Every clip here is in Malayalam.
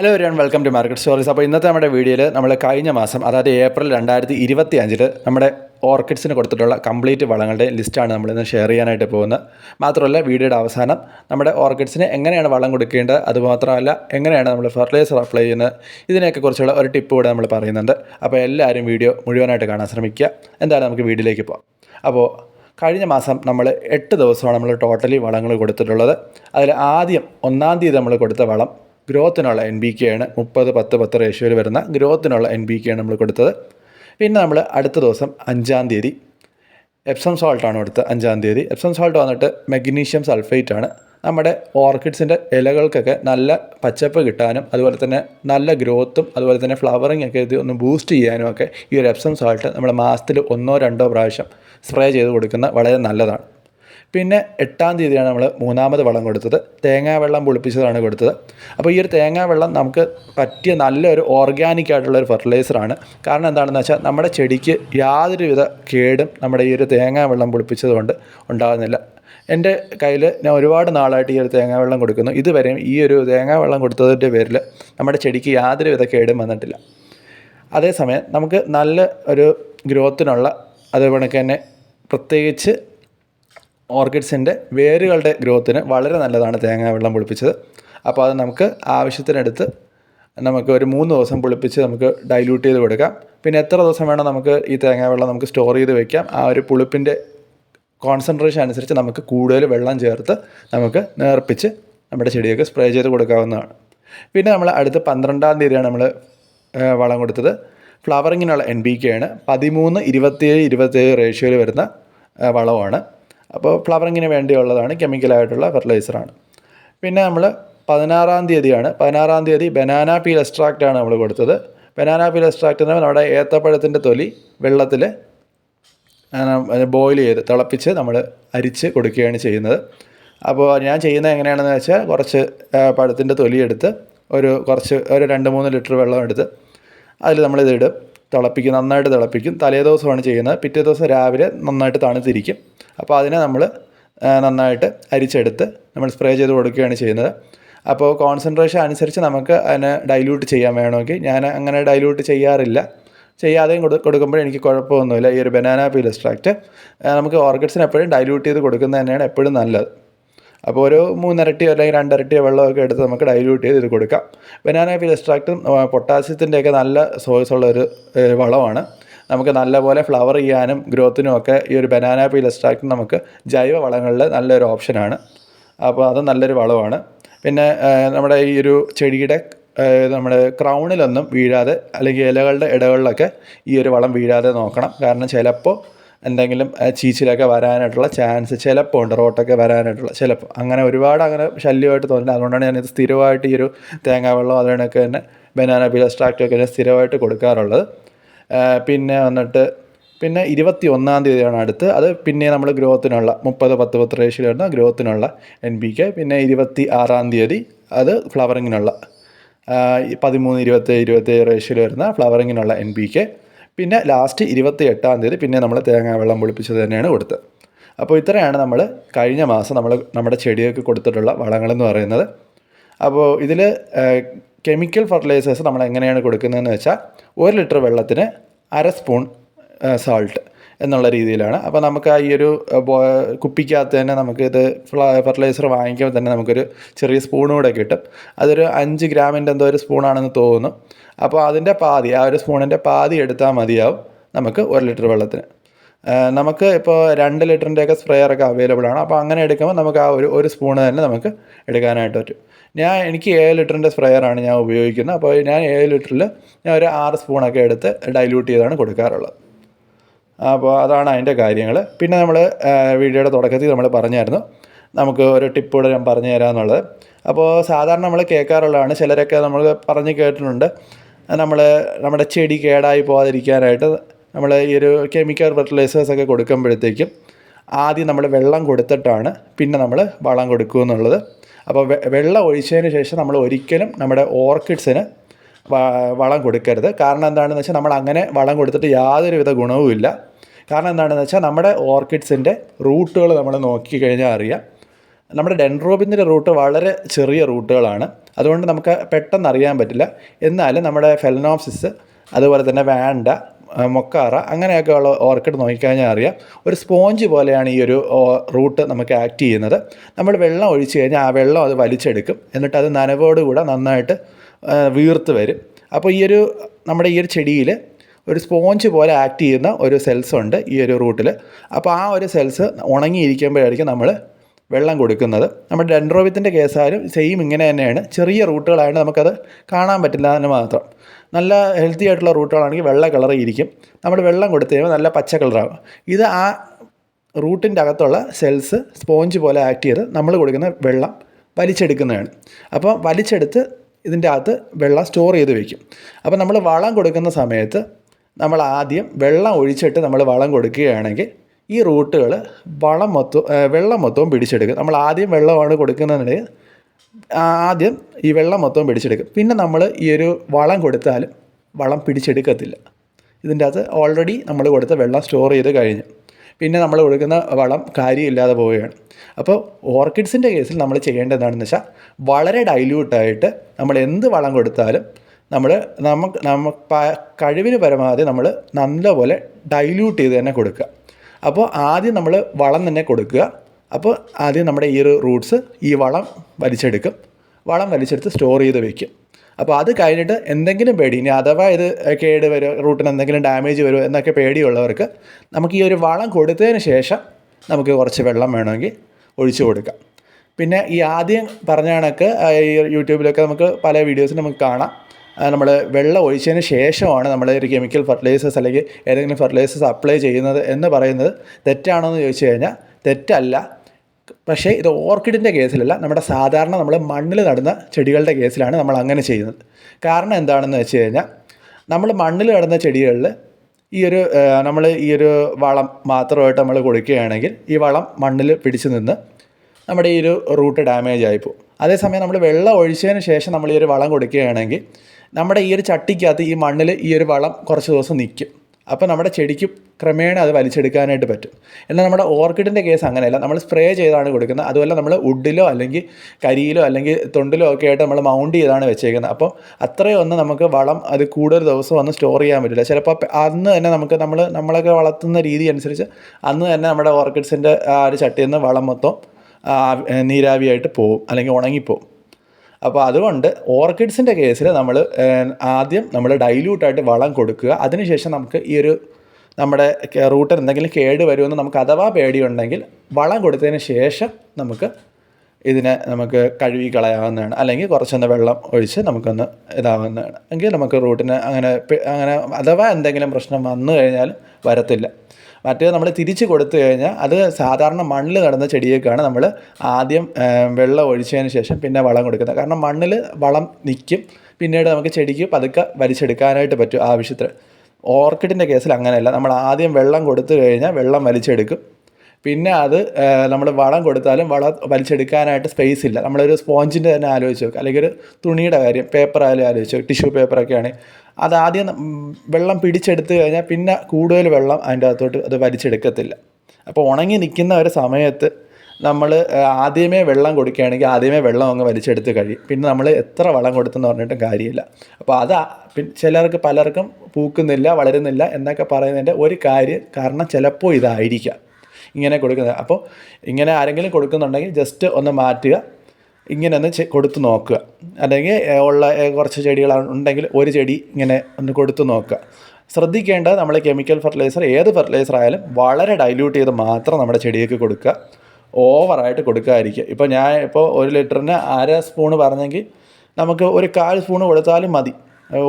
ഹലോ ഒരു വെൽക്കം ടു മാർക്കറ്റ് സ്റ്റോറീസ് അപ്പോൾ ഇന്നത്തെ നമ്മുടെ വീഡിയോയിൽ നമ്മൾ കഴിഞ്ഞ മാസം അതായത് ഏപ്രിൽ രണ്ടായിരത്തി ഇരുപത്തി അഞ്ചിൽ നമ്മുടെ ഓർക്കിഡ്സിന് കൊടുത്തിട്ടുള്ള കംപ്ലീറ്റ് വളങ്ങളുടെ ലിസ്റ്റാണ് നമ്മളിന്ന് ഷെയർ ചെയ്യാനായിട്ട് പോകുന്നത്. മാത്രമല്ല വീഡിയോയുടെ അവസാനം നമ്മുടെ ഓർക്കിഡ്സിന് എങ്ങനെയാണ് വളം കൊടുക്കേണ്ടത് അതുമാത്രമല്ല എങ്ങനെയാണ് നമ്മൾ ഫെർട്ടിലൈസർ അപ്ലൈ ചെയ്യുന്നത് ഇതിനെയൊക്കെ കുറിച്ചുള്ള ഒരു ടിപ്പ് കൂടെ നമ്മൾ പറയുന്നുണ്ട്. അപ്പോൾ എല്ലാവരും വീഡിയോ മുഴുവനായിട്ട് കാണാൻ ശ്രമിക്കുക. എന്തായാലും നമുക്ക് വീഡിയോയിലേക്ക് പോകാം. അപ്പോൾ കഴിഞ്ഞ മാസം നമ്മൾ എട്ട് ദിവസമാണ് നമ്മൾ ടോട്ടലി വളങ്ങൾ കൊടുത്തിട്ടുള്ളത്. അതിൽ ആദ്യം ഒന്നാം തീയതി നമ്മൾ കൊടുത്ത വളം ഗ്രോത്തിനുള്ള എൻ ബി കെ ആണ്. മുപ്പത് പത്ത് പത്ത് റേഷ്യോയിൽ വരുന്ന ഗ്രോത്തിനുള്ള എൻ ബി കെ ആണ് നമ്മൾ കൊടുത്തത്. പിന്നെ നമ്മൾ അടുത്ത ദിവസം അഞ്ചാം തീയതി എപ്സം സോൾട്ടാണ് കൊടുത്തത് അഞ്ചാം തീയതി. എപ്സം സോൾട്ട് വന്നിട്ട് മെഗ്നീഷ്യം സൾഫേറ്റ് ആണ്. നമ്മുടെ ഓർക്കിഡ്സിന്റെ ഇലകൾക്കൊക്കെ നല്ല പച്ചപ്പ് കിട്ടാനും അതുപോലെ തന്നെ നല്ല ഗ്രോത്തും അതുപോലെ തന്നെ ഫ്ലവറിങ് ഒക്കെ ഇത് ഒന്ന് ബൂസ്റ്റ് ചെയ്യാനും ഒക്കെ ഈ ഒരു എപ്സം സോൾട്ട് നമ്മൾ മാസത്തിൽ ഒന്നോ രണ്ടോ പ്രാവശ്യം സ്പ്രേ ചെയ്ത് കൊടുക്കുന്ന വളരെ നല്ലതാണ്. പിന്നെ എട്ടാം തീയതിയാണ് നമ്മൾ മൂന്നാമത് വെള്ളം കൊടുത്തത്. തേങ്ങാ വെള്ളം പുളിപ്പിച്ചതാണ് കൊടുത്തത്. അപ്പോൾ ഈ ഒരു തേങ്ങാ വെള്ളം നമുക്ക് പറ്റിയ നല്ലൊരു ഓർഗാനിക് ആയിട്ടുള്ള ഒരു ഫെർട്ടിലൈസറാണ് കാരണം എന്താണെന്ന് വെച്ചാൽ നമ്മുടെ ചെടിക്ക് യാതൊരുവിധ കേടും നമ്മുടെ ഈ ഒരു തേങ്ങാ വെള്ളം പുളിപ്പിച്ചത് കൊണ്ട് ഉണ്ടാകുന്നില്ല. എന്റെ കയ്യിൽ ഞാൻ ഒരുപാട് നാളായിട്ട് ഈ ഒരു തേങ്ങാ വെള്ളം കൊടുക്കുന്നു. ഇതുവരെയും ഈ ഒരു തേങ്ങാ വെള്ളം കൊടുത്തതിന്റെ പേരിൽ നമ്മുടെ ചെടിക്ക് യാതൊരുവിധ കേടും വന്നിട്ടില്ല. അതേസമയം നമുക്ക് നല്ല ഒരു ഗ്രോത്തിനുള്ള അതേപോലെ തന്നെ പ്രത്യേകിച്ച് ഓർക്കിഡ്സിന്റെ വേരുകളുടെ ഗ്രോത്തിന് വളരെ നല്ലതാണ് തേങ്ങാ വെള്ളം പുളിപ്പിച്ചത്. അപ്പോൾ അത് നമുക്ക് ആവശ്യത്തിനടുത്ത് നമുക്ക് ഒരു മൂന്ന് ദിവസം പുളിപ്പിച്ച് നമുക്ക് ഡൈല്യൂട്ട് ചെയ്ത് കൊടുക്കാം. പിന്നെ എത്ര ദിവസം വേണം നമുക്ക് ഈ തേങ്ങാ വെള്ളം നമുക്ക് സ്റ്റോർ ചെയ്ത് വെക്കാം? ആ ഒരു പുളിപ്പിന്റെ കോൺസെൻട്രേഷൻ അനുസരിച്ച് നമുക്ക് കൂടുതൽ വെള്ളം ചേർത്ത് നമുക്ക് നേർപ്പിച്ച് നമ്മുടെ ചെടിയൊക്കെ സ്പ്രേ ചെയ്ത് കൊടുക്കാവുന്നതാണ്. പിന്നെ നമ്മൾ അടുത്ത പന്ത്രണ്ടാം തീയതിയാണ് നമ്മൾ വളം കൊടുത്തത്. ഫ്ലവറിങ്ങിനുള്ള എൻ ബി കെ ആണ്. പതിമൂന്ന് ഇരുപത്തിയേഴ് ഇരുപത്തിയേഴ് റേഷ്യോയിൽ വരുന്ന വളമാണ്. അപ്പോൾ ഫ്ലവറിങ്ങിന് വേണ്ടിയുള്ളതാണ് കെമിക്കലായിട്ടുള്ള ഫെർട്ടിലൈസറാണ്. പിന്നെ നമ്മൾ പതിനാറാം തീയതിയാണ്. പതിനാറാം തീയതി ബനാന പീൽ എക്സ്ട്രാക്റ്റ് ആണ് നമ്മൾ കൊടുത്തത്. ബനാന പീൽ എക്സ്ട്രാക്റ്റ് എന്ന് നമ്മുടെ ഏത്തപ്പഴത്തിന്റെ തൊലി വെള്ളത്തിൽ ബോയിൽ ചെയ്ത് തിളപ്പിച്ച് നമ്മൾ അരിച്ച് കൊടുക്കുകയാണ് ചെയ്യുന്നത്. അപ്പോൾ ഞാൻ ചെയ്യുന്നത് എങ്ങനെയാണെന്ന് വെച്ചാൽ കുറച്ച് പഴത്തിന്റെ തൊലിയെടുത്ത് ഒരു കുറച്ച് ഒരു രണ്ട് മൂന്ന് ലിറ്റർ വെള്ളം എടുത്ത് അതിൽ നമ്മളിത് ഇടും. തിളപ്പിക്കും നന്നായിട്ട് തിളപ്പിക്കും. തലേ ദിവസമാണ് ചെയ്യുന്നത്. പിറ്റേ ദിവസം രാവിലെ നന്നായിട്ട് തണുത്തിരിക്കും. അപ്പോൾ അതിനെ നമ്മൾ നന്നായിട്ട് അരിച്ചെടുത്ത് നമ്മൾ സ്പ്രേ ചെയ്ത് കൊടുക്കുകയാണ് ചെയ്യുന്നത്. അപ്പോൾ കോൺസെൻട്രേഷൻ അനുസരിച്ച് നമുക്ക് അതിനെ ഡൈല്യൂട്ട് ചെയ്യാൻ വേണമെങ്കിൽ ഞാൻ അങ്ങനെ ഡൈല്യൂട്ട് ചെയ്യാറില്ല. ചെയ്യാതെയും കൊടു കൊടുക്കുമ്പോൾ എനിക്ക് കുഴപ്പമൊന്നുമില്ല. ഈ ഒരു ബനാന പീൽ എക്സ്ട്രാക്റ്റ് നമുക്ക് ഓർക്കിഡ്സിന് എപ്പോഴും ഡൈല്യൂട്ട് ചെയ്ത് കൊടുക്കുന്നത് തന്നെയാണ് എപ്പോഴും നല്ലത്. അപ്പോൾ ഒരു മൂന്നിരട്ടിയോ അല്ലെങ്കിൽ രണ്ടിരട്ടിയോ വെള്ളമൊക്കെ എടുത്ത് നമുക്ക് ഡൈല്യൂട്ട് ചെയ്ത് ഇത് കൊടുക്കാം. ബനാന പീൽ എക്സ്ട്രാക്റ്റും പൊട്ടാസ്യത്തിന്റെയൊക്കെ നല്ല സോഴ്സ് ഉള്ളൊരു വളമാണ്. നമുക്ക് നല്ലപോലെ ഫ്ലവർ ചെയ്യാനും ഗ്രോത്തിനും ഒക്കെ ഈ ഒരു ബനാന പീൽ എക്സ്ട്രാക്റ്റ് നമുക്ക് ജൈവ വളങ്ങളിൽ നല്ലൊരു ഓപ്ഷനാണ് അപ്പോൾ അത് നല്ലൊരു വളമാണ്. പിന്നെ നമ്മുടെ ഈ ഒരു ചെടിയുടെ നമ്മുടെ ക്രൗണിലൊന്നും വീഴാതെ അല്ലെങ്കിൽ ഇലകളുടെ ഇടകളിലൊക്കെ ഈ ഒരു വളം വീഴാതെ നോക്കണം. കാരണം ചിലപ്പോൾ എന്തെങ്കിലും ചീച്ചിലൊക്കെ വരാനായിട്ടുള്ള ചാൻസ് ചിലപ്പോൾ ഉണ്ട്. റോട്ടൊക്കെ വരാനായിട്ടുള്ള ചിലപ്പോൾ അങ്ങനെ ഒരുപാട് അങ്ങനെ ശല്യമായിട്ട് തോന്നില്ല അതുകൊണ്ടാണ് ഞാനിത് സ്ഥിരമായിട്ട് ഈ ഒരു തേങ്ങാ വെള്ളം അതിനൊക്കെ തന്നെ ബനാന പീൽ എക്സ്ട്രാക്റ്റ് ഒക്കെ ഞാൻ സ്ഥിരമായിട്ട് കൊടുക്കാറുള്ളത്. പിന്നെ വന്നിട്ട് പിന്നെ ഇരുപത്തി ഒന്നാം തീയതിയാണ് അടുത്ത്. അത് പിന്നെ നമ്മൾ ഗ്രോത്തിനുള്ള മുപ്പത് പത്ത് പത്ത് റേഷ്യോ വരുന്ന ഗ്രോത്തിനുള്ള എൻ പി കെ പിന്നെ ഇരുപത്തി ആറാം തീയതി അത് ഫ്ലവറിങ്ങിനുള്ള പതിമൂന്ന് ഇരുപത്തി ഇരുപത്തേഴ് റേഷ്യോയിൽ വരുന്ന ഫ്ലവറിങ്ങിനുള്ള എൻ പി കെ പിന്നെ ലാസ്റ്റ് ഇരുപത്തി എട്ടാം തീയതി പിന്നെ നമ്മൾ തേങ്ങാ വെള്ളം പൊളിപ്പിച്ചത് തന്നെയാണ് കൊടുത്തത് അപ്പോൾ ഇത്രയാണ് നമ്മൾ കഴിഞ്ഞ മാസം നമ്മൾ നമ്മുടെ ചെടികൾക്ക് കൊടുത്തിട്ടുള്ള വളങ്ങളെന്ന് പറയുന്നത്. അപ്പോൾ ഇതിൽ കെമിക്കൽ ഫെർട്ടിലൈസേഴ്സ് നമ്മൾ എങ്ങനെയാണ് കൊടുക്കുന്നതെന്ന് വെച്ചാൽ ഒരു ലിറ്റർ വെള്ളത്തിന് അര സ്പൂൺ സാൾട്ട് എന്നുള്ള രീതിയിലാണ്. അപ്പോൾ നമുക്ക് ആ ഈ ഒരു കുപ്പിക്കകത്ത് തന്നെ നമുക്ക് ഇത് ഫെർട്ടിലൈസർ വാങ്ങിക്കുമ്പോൾ തന്നെ നമുക്കൊരു ചെറിയ സ്പൂണും കൂടെ കിട്ടും. അതൊരു അഞ്ച് ഗ്രാമിന്റെ എന്തോ ഒരു സ്പൂണാണെന്ന് തോന്നുന്നു. അപ്പോൾ അതിന്റെ പാതി ആ ഒരു സ്പൂണിന്റെ പാതി എടുത്താൽ മതിയാവും നമുക്ക് ഒരു ലിറ്റർ വെള്ളത്തിന്. നമുക്ക് ഇപ്പോൾ രണ്ട് ലിറ്ററിന്റെയൊക്കെ ഒക്കെ അവൈലബിൾ ആണ്. അപ്പോൾ അങ്ങനെ എടുക്കുമ്പോൾ നമുക്ക് ആ ഒരു ഒരു സ്പൂണ് തന്നെ നമുക്ക് എടുക്കാനായിട്ട് പറ്റും. ഞാൻ എനിക്ക് ഏഴ് ലിറ്ററിന്റെ സ്പ്രെയറാണ് ഞാൻ ഉപയോഗിക്കുന്നത്. അപ്പോൾ ഞാൻ ഏഴ് ലിറ്ററിൽ ഞാൻ ഒരു ആറ് സ്പൂണൊക്കെ എടുത്ത് ഡൈല്യൂട്ട് ചെയ്താണ് കൊടുക്കാറുള്ളത്. അപ്പോൾ അതാണ് അതിന്റെ കാര്യങ്ങൾ. പിന്നെ നമ്മൾ വീഡിയോയുടെ തുടക്കത്തിൽ നമ്മൾ പറഞ്ഞായിരുന്നു. നമുക്ക് ഒരു ടിപ്പ് കൂടെ ഞാൻ പറഞ്ഞു തരാമെന്നുള്ളത്. അപ്പോൾ സാധാരണ നമ്മൾ കേൾക്കാറുള്ളതാണ്. ചിലരൊക്കെ നമ്മൾ പറഞ്ഞ് കേട്ടിട്ടുണ്ട്. നമ്മൾ നമ്മുടെ ചെടി കേടായി പോകാതിരിക്കാനായിട്ട് നമ്മൾ ഈ ഒരു കെമിക്കൽ ഫെർട്ടിലൈസേഴ്സ് ഒക്കെ കൊടുക്കുമ്പോഴത്തേക്കും ആദ്യം നമ്മൾ വെള്ളം കൊടുത്തിട്ടാണ് പിന്നെ നമ്മൾ വളം കൊടുക്കുക എന്നുള്ളത്. അപ്പോൾ വെള്ളം ഒഴിച്ചതിന് ശേഷം നമ്മൾ ഒരിക്കലും നമ്മുടെ ഓർക്കിഡ്സിന് വളം കൊടുക്കരുത്. കാരണം എന്താണെന്ന് വെച്ചാൽ നമ്മൾ അങ്ങനെ വളം കൊടുത്തിട്ട് യാതൊരുവിധ ഗുണവുമില്ല. കാരണം എന്താണെന്ന് വെച്ചാൽ നമ്മുടെ ഓർക്കിഡ്സിന്റെ റൂട്ടുകൾ നമ്മൾ നോക്കിക്കഴിഞ്ഞാൽ അറിയാം. നമ്മുടെ ഡെൻഡ്രോബിന്റെ റൂട്ട് വളരെ ചെറിയ റൂട്ടുകളാണ്. അതുകൊണ്ട് നമുക്ക് പെട്ടെന്ന് അറിയാൻ പറ്റില്ല. എന്നാലും നമ്മുടെ ഫെലനോപ്സിസ് അതുപോലെ തന്നെ വാണ്ട മൊക്കാറ അങ്ങനെയൊക്കെ ഉള്ള ഓർക്കിഡ് നോക്കിക്കഴിഞ്ഞാൽ അറിയാം. ഒരു സ്പോഞ്ച് പോലെയാണ് ഈ ഒരു റൂട്ട് നമുക്ക് ആക്ട് ചെയ്യുന്നത്. നമ്മൾ വെള്ളം ഒഴിച്ചു കഴിഞ്ഞാൽ ആ വെള്ളം അത് വലിച്ചെടുക്കും. എന്നിട്ട് അത് നനവോടുകൂടെ നന്നായിട്ട് വീർത്ത് വരും. അപ്പോൾ ഈ ഒരു നമ്മുടെ ഈ ഒരു ചെടിയിൽ ഒരു സ്പോഞ്ച് പോലെ ആക്ട് ചെയ്യുന്ന ഒരു സെൽസ് ഉണ്ട് ഈ ഒരു റൂട്ടിൽ അപ്പോൾ ആ ഒരു സെൽസ് ഉണങ്ങിയിരിക്കുമ്പോഴായിരിക്കും നമ്മൾ വെള്ളം കൊടുക്കുന്നത്. നമ്മുടെ ഡെൻഡ്രോവിത്തിന്റെ കേസായാലും സെയിം ഇങ്ങനെ തന്നെയാണ്. ചെറിയ റൂട്ടുകളായതുകൊണ്ട് നമുക്കത് കാണാൻ പറ്റില്ല എന്ന് മാത്രം. നല്ല ഹെൽത്തി ആയിട്ടുള്ള റൂട്ടുകളാണെങ്കിൽ വെള്ള കളർ ഇരിക്കും. നമ്മൾ വെള്ളം കൊടുത്തു കഴിയുമ്പോൾ നല്ല പച്ച കളറാകും ഇത് ആ റൂട്ടിന്റെ അകത്തുള്ള സെൽസ് സ്പോഞ്ച് പോലെ ആക്ട് ചെയ്ത് നമ്മൾ കൊടുക്കുന്ന വെള്ളം വലിച്ചെടുക്കുന്നതാണ്. അപ്പോൾ വലിച്ചെടുത്ത് ഇതിന്റെ അകത്ത് വെള്ളം സ്റ്റോർ ചെയ്ത് വയ്ക്കും അപ്പോൾ നമ്മൾ വളം കൊടുക്കുന്ന സമയത്ത് നമ്മൾ ആദ്യം വെള്ളം ഒഴിച്ചിട്ട് നമ്മൾ വളം കൊടുക്കുകയാണെങ്കിൽ ഈ റൂട്ടുകൾ വളം മൊത്തം വെള്ളം മൊത്തവും പിടിച്ചെടുക്കും. നമ്മൾ ആദ്യം വെള്ളമാണ് കൊടുക്കുന്നതെന്നുണ്ടെങ്കിൽ ആദ്യം ഈ വെള്ളം മൊത്തവും പിടിച്ചെടുക്കും. പിന്നെ നമ്മൾ ഈ ഒരു വളം കൊടുത്താലും വളം പിടിച്ചെടുക്കത്തില്ല. ഇതിന്റെ അകത്ത് ഓൾറെഡി നമ്മൾ കൊടുത്ത വെള്ളം സ്റ്റോർ ചെയ്ത് കഴിഞ്ഞു. പിന്നെ നമ്മൾ കൊടുക്കുന്ന വളം കാര്യമില്ലാതെ പോവുകയാണ്. അപ്പോൾ ഓർക്കിഡ്സിന്റെ കേസിൽ നമ്മൾ ചെയ്യേണ്ടത് എന്താണെന്ന് വെച്ചാൽ വളരെ ഡൈല്യൂട്ടായിട്ട് നമ്മൾ എന്ത് വളം കൊടുത്താലും നമ്മൾ നമുക്ക് നമുക്ക് കഴിവിന് പരമാവധി നമ്മൾ നല്ലപോലെ ഡൈല്യൂട്ട് ചെയ്ത് തന്നെ കൊടുക്കുക. അപ്പോൾ ആദ്യം നമ്മൾ വളം തന്നെ കൊടുക്കുക. അപ്പോൾ ആദ്യം നമ്മുടെ ഈ റൂട്ട്സ് ഈ വളം വലിച്ചെടുക്കും. വളം വലിച്ചെടുത്ത് സ്റ്റോർ ചെയ്ത് വയ്ക്കും അപ്പോൾ അത് കഴിഞ്ഞിട്ട് എന്തെങ്കിലും പേടി ഇനി അഥവാ ഇത് കേട് വരുമോ റൂട്ടിന് എന്തെങ്കിലും ഡാമേജ് വരുമോ എന്നൊക്കെ പേടിയുള്ളവർക്ക് നമുക്ക് ഈ ഒരു വളം കൊടുത്തതിന് ശേഷം നമുക്ക് കുറച്ച് വെള്ളം വേണമെങ്കിൽ ഒഴിച്ചു കൊടുക്കാം. പിന്നെ ഈ ആദ്യം പറഞ്ഞ കണക്ക് ഈ യൂട്യൂബിലൊക്കെ നമുക്ക് പല വീഡിയോസിൽ നമുക്ക് കാണാം. നമ്മൾ വെള്ളം ഒഴിച്ചതിന് ശേഷമാണ് നമ്മൾ ഒരു കെമിക്കൽ ഫെർട്ടിലൈസേഴ്സ് അല്ലെങ്കിൽ ഏതെങ്കിലും ഫെർട്ടിലൈസേഴ്സ് അപ്ലൈ ചെയ്യുന്നത് എന്ന് പറയുന്നത് തെറ്റാണോ എന്ന് ചോദിച്ചു കഴിഞ്ഞാൽ തെറ്റല്ല. പക്ഷേ ഇത് ഓർക്കിഡിന്റെ കേസിലല്ല നമ്മുടെ സാധാരണ നമ്മൾ മണ്ണിൽ നടുന്ന ചെടികളുടെ കേസിലാണ് നമ്മൾ അങ്ങനെ ചെയ്യുന്നത്. കാരണം എന്താണെന്ന് വെച്ച് കഴിഞ്ഞാൽ നമ്മൾ മണ്ണിൽ നടുന്ന ചെടികളിൽ ഈ ഒരു നമ്മൾ ഈ ഒരു വളം മാത്രമായിട്ട് നമ്മൾ കൊടുക്കുകയാണെങ്കിൽ ഈ വളം മണ്ണിൽ പിടിച്ചു നിന്ന് നമ്മുടെ ഈ ഒരു റൂട്ട് ഡാമേജ് ആയിപ്പോവും അതേസമയം നമ്മൾ വെള്ളം ഒഴിച്ചതിന് ശേഷം നമ്മൾ ഈ ഒരു വളം കൊടുക്കുകയാണെങ്കിൽ നമ്മുടെ ഈ ഒരു ചട്ടിക്കകത്ത് ഈ മണ്ണിൽ ഈ ഒരു വളം കുറച്ച് ദിവസം നിൽക്കും. അപ്പോൾ നമ്മുടെ ചെടിക്ക് ക്രമേണ അത് വലിച്ചെടുക്കാനായിട്ട് പറ്റും. എന്നാൽ നമ്മുടെ ഓർക്കിഡിന്റെ കേസ് അങ്ങനെയല്ല. നമ്മൾ സ്പ്രേ ചെയ്താണ് കൊടുക്കുന്നത്. അതുപോലെ നമ്മൾ വുഡിലോ അല്ലെങ്കിൽ കരിയിലോ അല്ലെങ്കിൽ തൊണ്ടിലോ ഒക്കെ ആയിട്ട് നമ്മൾ മൗണ്ട് ചെയ്താണ് വെച്ചേക്കുന്നത്. അപ്പോൾ അത്രയും ഒന്ന് നമുക്ക് വളം അത് കൂടുതൽ ദിവസം ഒന്ന് സ്റ്റോർ ചെയ്യാൻ പറ്റില്ല. ചിലപ്പോൾ അന്ന് തന്നെ നമുക്ക് നമ്മൾ നമ്മളൊക്കെ വളർത്തുന്ന രീതി അനുസരിച്ച് അന്ന് തന്നെ നമ്മുടെ ഓർക്കിഡ്സിന്റെ ആ ഒരു ചട്ടിയിൽ നിന്ന് വളം മൊത്തം നീരാവിയായിട്ട് പോവും അല്ലെങ്കിൽ ഉണങ്ങിപ്പോവും. അപ്പോൾ അതുകൊണ്ട് ഓർക്കിഡ്സിന്റെ കേസിൽ നമ്മൾ ആദ്യം നമ്മൾ ഡൈല്യൂട്ടായിട്ട് വളം കൊടുക്കുക. അതിനുശേഷം നമുക്ക് ഈ ഒരു നമ്മുടെ റൂട്ടിൽ എന്തെങ്കിലും കേട് വരുമെന്ന് നമുക്ക് അഥവാ പേടിയുണ്ടെങ്കിൽ വളം കൊടുത്തതിന് ശേഷം നമുക്ക് ഇതിനെ നമുക്ക് കഴുകി കളയാവുന്നതാണ്. അല്ലെങ്കിൽ കുറച്ചൊന്ന് വെള്ളം ഒഴിച്ച് നമുക്കൊന്ന് ഇതാവുന്നതാണ്. എങ്കിൽ നമുക്ക് റൂട്ടിന് അങ്ങനെ അങ്ങനെ അഥവാ എന്തെങ്കിലും പ്രശ്നം വന്നു കഴിഞ്ഞാൽ വരത്തില്ല. മറ്റേത് നമ്മൾ തിരിച്ച് കൊടുത്തു കഴിഞ്ഞാൽ അത് സാധാരണ മണ്ണിൽ നടന്ന ചെടിയേക്കാണ് നമ്മൾ ആദ്യം വെള്ളം ഒഴിച്ചതിന് ശേഷം പിന്നെ വളം കൊടുക്കുന്നത്. കാരണം മണ്ണിൽ വളം നിൽക്കും. പിന്നീട് നമുക്ക് ചെടിക്ക് പതുക്കെ വലിച്ചെടുക്കാനായിട്ട് പറ്റും ആവശ്യത്തിന്. ഓർക്കിഡിന്റെ കേസിൽ അങ്ങനെയല്ല. നമ്മൾ ആദ്യം വെള്ളം കൊടുത്തു കഴിഞ്ഞാൽ വെള്ളം വലിച്ചെടുക്കും. പിന്നെ അത് നമ്മൾ വളം കൊടുത്താലും വളം വലിച്ചെടുക്കാനായിട്ട് സ്പേസ് ഇല്ല. നമ്മളൊരു സ്പോഞ്ചിന്റെ തന്നെ ആലോചിച്ച് നോക്കുക അല്ലെങ്കിൽ ഒരു തുണിയുടെ കാര്യം പേപ്പർ ആയാലും ആലോചിച്ച് നോക്കുക ടിഷ്യൂ പേപ്പറൊക്കെ ആണെങ്കിൽ അത് ആദ്യം വെള്ളം പിടിച്ചെടുത്ത് കഴിഞ്ഞാൽ പിന്നെ കൂടുതൽ വെള്ളം അതിന്റെ അകത്തോട്ട് അത് വലിച്ചെടുക്കത്തില്ല. അപ്പോൾ ഉണങ്ങി നിൽക്കുന്ന ഒരു സമയത്ത് നമ്മൾ ആദ്യമേ വെള്ളം കൊടുക്കുകയാണെങ്കിൽ ആദ്യമേ വെള്ളം അങ്ങ് വലിച്ചെടുത്ത് കഴിയും. പിന്നെ നമ്മൾ എത്ര വളം കൊടുത്തെന്ന് പറഞ്ഞിട്ടും കാര്യമില്ല. അപ്പോൾ അത് ചിലർക്ക് പലർക്കും പൂക്കുന്നില്ല വളരുന്നില്ല എന്നൊക്കെ പറയുന്നതിന്റെ ഒരു കാര്യം കാരണം ചിലപ്പോൾ ഇതായിരിക്കാം. ഇങ്ങനെ കൊടുക്കുന്നത്. അപ്പോൾ ഇങ്ങനെ ആരെങ്കിലും കൊടുക്കുന്നുണ്ടെങ്കിൽ ജസ്റ്റ് ഒന്ന് മാറ്റുക. ഇങ്ങനെ ഒന്ന് കൊടുത്ത് നോക്കുക. അല്ലെങ്കിൽ ഉള്ള കുറച്ച് ചെടികളുണ്ടെങ്കിൽ ഒരു ചെടി ഇങ്ങനെ ഒന്ന് കൊടുത്ത് നോക്കുക. ശ്രദ്ധിക്കേണ്ടത് നമ്മൾ കെമിക്കൽ ഫെർട്ടിലൈസർ ഏത് ഫെർട്ടിലൈസർ ആയാലും വളരെ ഡൈല്യൂട്ട് ചെയ്ത് മാത്രം നമ്മുടെ ചെടിയൊക്കെ കൊടുക്കുക. ഓവറായിട്ട് കൊടുക്കാതിരിക്കുക ഇപ്പോൾ ഞാൻ ഇപ്പോൾ ഒരു ലിറ്ററിന് അര സ്പൂണ് പറഞ്ഞെങ്കിൽ നമുക്ക് ഒരു കാൽ സ്പൂണ് കൊടുത്താലും മതി.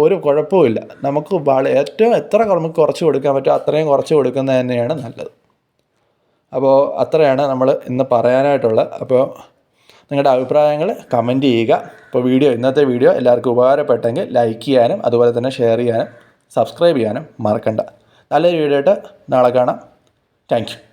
ഒരു കുഴപ്പമില്ല നമുക്ക് ഏറ്റവും എത്ര നമുക്ക് കുറച്ച് കൊടുക്കാൻ പറ്റുമോ അത്രയും കുറച്ച് കൊടുക്കുന്നത് തന്നെയാണ് നല്ലത്. അപ്പോൾ അത്രയാണ് നമ്മൾ ഇന്ന് പറയാനായിട്ടുള്ളത്. അപ്പോൾ നിങ്ങളുടെ അഭിപ്രായങ്ങൾ കമന്റ് ചെയ്യുക. അപ്പോൾ വീഡിയോ ഇന്നത്തെ വീഡിയോ എല്ലാവർക്കും ഉപകാരപ്പെട്ടെങ്കിൽ ലൈക്ക് ചെയ്യാനും അതുപോലെ തന്നെ ഷെയർ ചെയ്യാനും സബ്സ്ക്രൈബ് ചെയ്യാനും മറക്കണ്ട. നല്ലൊരു വീഡിയോ ആയിട്ട് നാളെ കാണാം. താങ്ക്